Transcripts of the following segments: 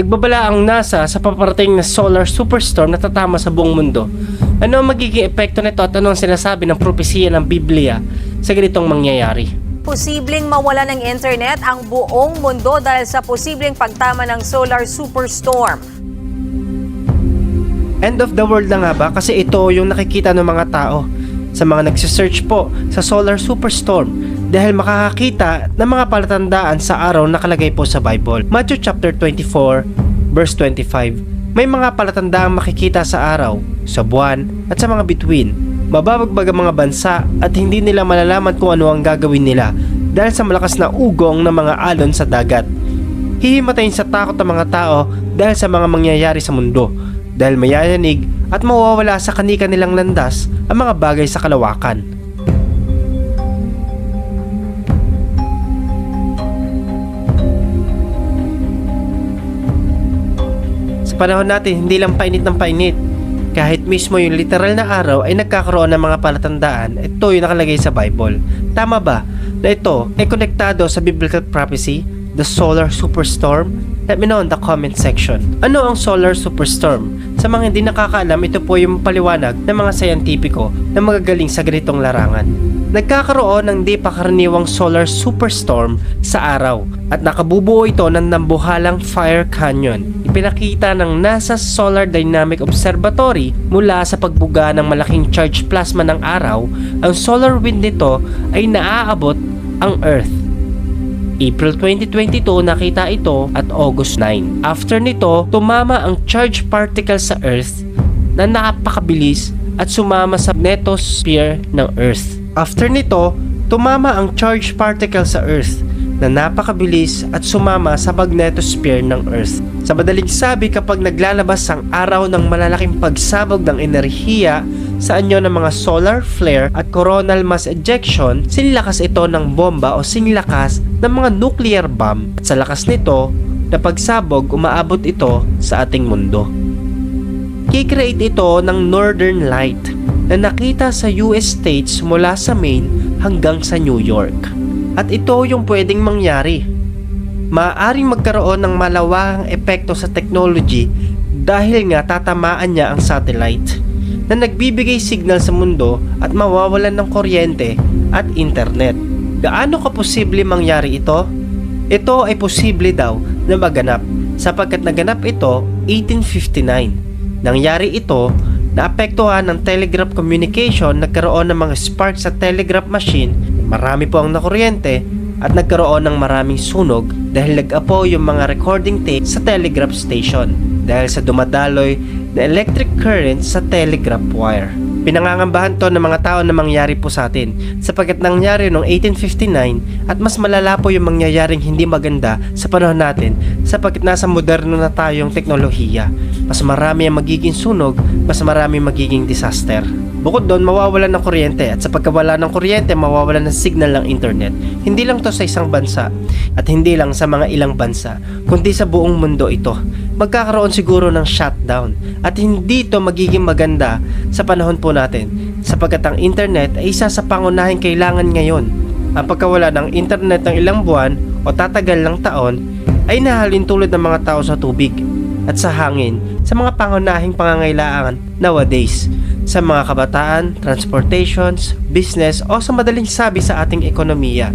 Nagbabala ang NASA sa paparating na solar superstorm na tatama sa buong mundo. Ano ang magiging epekto nito at ano ang sinasabi ng propesiya ng Biblia sa ganitong mangyayari? Posibleng mawala ng internet ang buong mundo dahil sa posibleng pagtama ng solar superstorm. End of the world na nga ba? Kasi ito yung nakikita ng mga tao sa mga nagsisearch po sa solar superstorm dahil makakakita ng mga palatandaan sa araw na nakalagay po sa Bible. Matthew chapter 24 verse 25 May mga palatandaang makikita sa araw, sa buwan at sa mga bituin. Mababagbag ang mga bansa at hindi nila malalaman kung ano ang gagawin nila dahil sa malakas na ugong ng mga alon sa dagat. Hihimatayin sa takot ang mga tao dahil sa mga mangyayari sa mundo dahil mayayanig at mawawala sa kanika nilang landas ang mga bagay sa kalawakan. Panahon natin, hindi lang painit ng painit. Kahit mismo yung literal na araw ay nagkakaroon ng mga palatandaan, ito yung nakalagay sa Bible. Tama ba na ito ay konektado sa biblical prophecy, the solar superstorm? Let me know in the comment section. Ano ang solar superstorm? Sa mga hindi nakakaalam, ito po yung paliwanag ng mga sayantipiko na magagaling sa ganitong larangan. Nagkakaroon ng di pa karaniwang solar superstorm sa araw at nakabubuo ito ng nambuhalang fire canyon. Ipinakita ng NASA Solar Dynamic Observatory mula sa pagbuga ng malaking charged plasma ng araw, ang solar wind nito ay naaabot ang Earth. April 2022 nakita ito at August 9. After nito, tumama ang charged particle sa Earth na napakabilis at sumama sa magnetosphere ng Earth. After nito, tumama ang charged particle sa Earth na napakabilis at sumama sa magnetosphere ng Earth. Sa madaling sabi kapag naglalabas ang araw ng malalaking pagsabog ng enerhiya sa anyo ng mga solar flare at coronal mass ejection, sinlakas ito ng bomba o sinlakas ng mga nuclear bomb. At sa lakas nito, na pagsabog umaabot ito sa ating mundo. Kikreate ito ng Northern Light na nakita sa US states mula sa Maine hanggang sa New York. At ito yung pwedeng mangyari. Maaaring magkaroon ng malawakang epekto sa technology dahil nga tatamaan niya ang satellite na nagbibigay signal sa mundo at mawawalan ng kuryente at internet. Gaano ka posible mangyari ito? Ito ay posible daw na maganap sapagkat naganap ito 1859. Nangyari ito naapektuhan ng telegraph communication nagkaroon ng mga spark sa telegraph machine marami po ang nakuryente at nagkaroon ng maraming sunog dahil nag-apo yung mga recording tape sa telegraph station dahil sa dumadaloy na electric current sa telegraph wire. Pinangangambahan to ng mga tao na mangyari po sa atin sapagkat nangyari noong 1859 at mas malala po yung mangyayaring hindi maganda sa panahon natin sapagkat nasa moderno na tayong teknolohiya. Mas marami ang magiging sunog, mas marami magiging disaster. Bukod doon, mawawalan ng kuryente at sa pagkawala ng kuryente, mawawalan ng signal ng internet. Hindi lang to sa isang bansa at hindi lang sa mga ilang bansa, kundi sa buong mundo ito. Magkakaroon siguro ng shutdown at hindi to magiging maganda sa panahon po natin sapagkat ang internet ay isa sa pangunahing kailangan ngayon. Ang pagkawala ng internet ng ilang buwan o tatagal ng taon ay nahalin tulad ng mga tao sa tubig at sa hangin sa mga pangunahing pangangailangan nowadays sa mga kabataan, transportations, business o sa madaling sabi sa ating ekonomiya.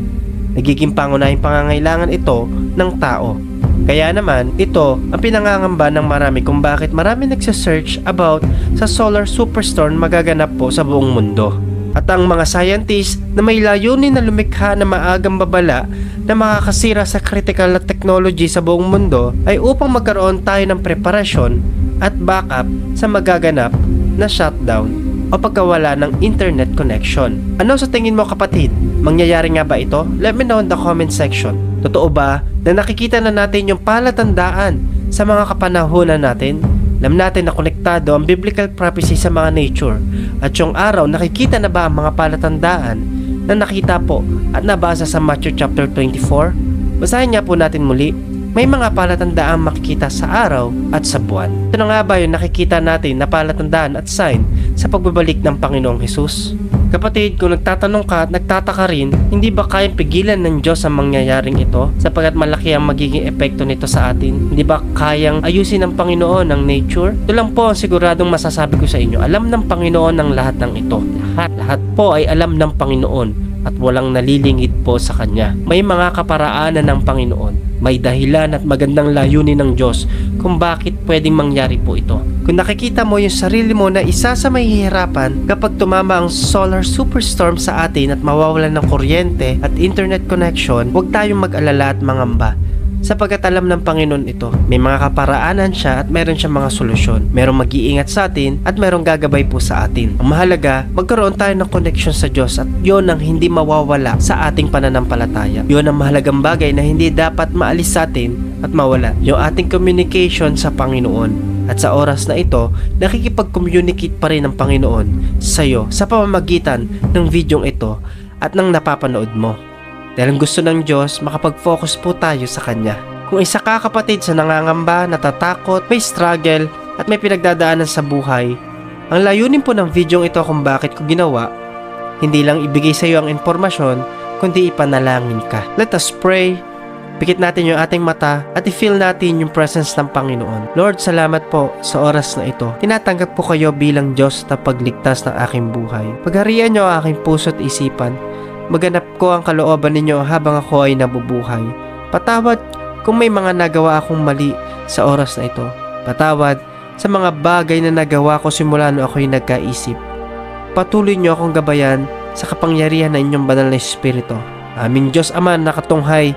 Nagiging pangunahing pangangailangan ito ng tao. Kaya naman, ito ang pinangangamba ng marami kung bakit marami nagsasearch about sa solar superstorm magaganap po sa buong mundo. At ang mga scientists na may layunin na lumikha ng maagang babala na makakasira sa critical na technology sa buong mundo ay upang magkaroon tayo ng preparasyon at backup sa magaganap na shutdown o pagkawala ng internet connection. Ano sa tingin mo kapatid? Mangyayari nga ba ito? Let me know in the comment section. Totoo ba na nakikita na natin yung palatandaan sa mga kapanahunan natin? Alam natin na konektado ang biblical prophecy sa mga nature at yung araw nakikita na ba ang mga palatandaan na nakita po at nabasa sa Matthew chapter 24? Basahin nga po natin muli may mga palatandaang makikita sa araw at sa buwan. Ito na nga ba yung nakikita natin na palatandaan at sign sa pagbabalik ng Panginoong Hesus. Kapatid, kung nagtatanong ka at nagtataka rin, hindi ba kayang pigilan ng Diyos ang mangyayaring ito sapagat malaki ang magiging epekto nito sa atin? Hindi ba kayang ayusin ng Panginoon ang nature? Ito lang po ang siguradong masasabi ko sa inyo. Alam ng Panginoon ang lahat ng ito. Lahat, lahat po ay alam ng Panginoon at walang nalilingid po sa Kanya. May mga kaparaanan ng Panginoon. May dahilan at magandang layunin ng Diyos kung bakit pwedeng mangyari po ito. Kung nakikita mo yung sarili mo na isa sa mahihirapan kapag tumama ang solar superstorm sa atin at mawawalan ng kuryente at internet connection, huwag tayong mag-alala at mangamba sapagkat alam ng Panginoon ito. May mga kaparaanan siya at meron siyang mga solusyon. Merong mag-iingat sa atin at merong gagabay po sa atin. Ang mahalaga, magkaroon tayo ng connection sa Diyos at yon ang hindi mawawala sa ating pananampalataya. Yon ang mahalagang bagay na hindi dapat maalis sa atin at mawala. Yung ating communication sa Panginoon. At sa oras na ito, nakikipag-communicate pa rin ang Panginoon sa iyo sa pamamagitan ng videong ito at ng napapanood mo. Dahil ang gusto ng Diyos, makapag-focus po tayo sa Kanya. Kung isa ka kapatid sa nangangamba, natatakot, may struggle, at may pinagdadaanan sa buhay, ang layunin po ng video ito kung bakit ko ginawa, hindi lang ibigay sa iyo ang impormasyon, kundi ipanalangin ka. Let us pray. Pikit natin yung ating mata at i-feel natin yung presence ng Panginoon. Lord, salamat po sa oras na ito. Tinatanggap ko kayo bilang Diyos na pagligtas ng aking buhay. Pagharian niyo ang aking puso at isipan maganap ko ang kalooban ninyo habang ako ay nabubuhay. Patawad kung may mga nagawa akong mali sa oras na ito. Patawad sa mga bagay na nagawa ko simula no ako'y nagkaisip. Patuloy niyo akong gabayan sa kapangyarihan ng inyong banal na Espiritu. Aming Diyos Ama na nakatunghay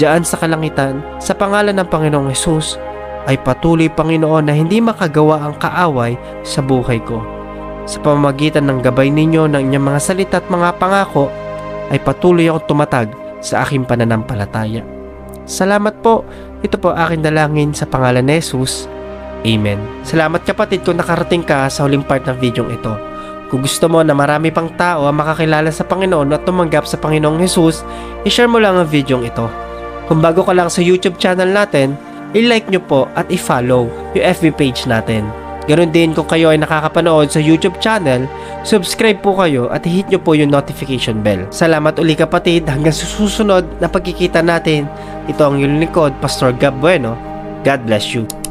diyan sa kalangitan, sa pangalan ng Panginoong Yesus, ay patuloy Panginoon na hindi makagawa ang kaaway sa buhay ko. Sa pamamagitan ng gabay ninyo ng inyong mga salita at mga pangako, ay patuloy akong tumatag sa aking pananampalataya. Salamat po. Ito po aking dalangin sa pangalan ni Jesus. Amen. Salamat kapatid kung nakarating ka sa huling part ng video ito. Kung gusto mo na marami pang tao ang makakilala sa Panginoon at tumanggap sa Panginoong Jesus, i-share mo lang ang video ito. Kung bago ka lang sa YouTube channel natin, i-like nyo po at i-follow yung FB page natin. Ganon din kung kayo ay nakakapanood sa YouTube channel, subscribe po kayo at hit nyo po yung notification bell. Salamat uli kapatid hanggang susunod na pagkikita natin. Ito ang yung lingkod, Pastor Gab Bueno. God bless you.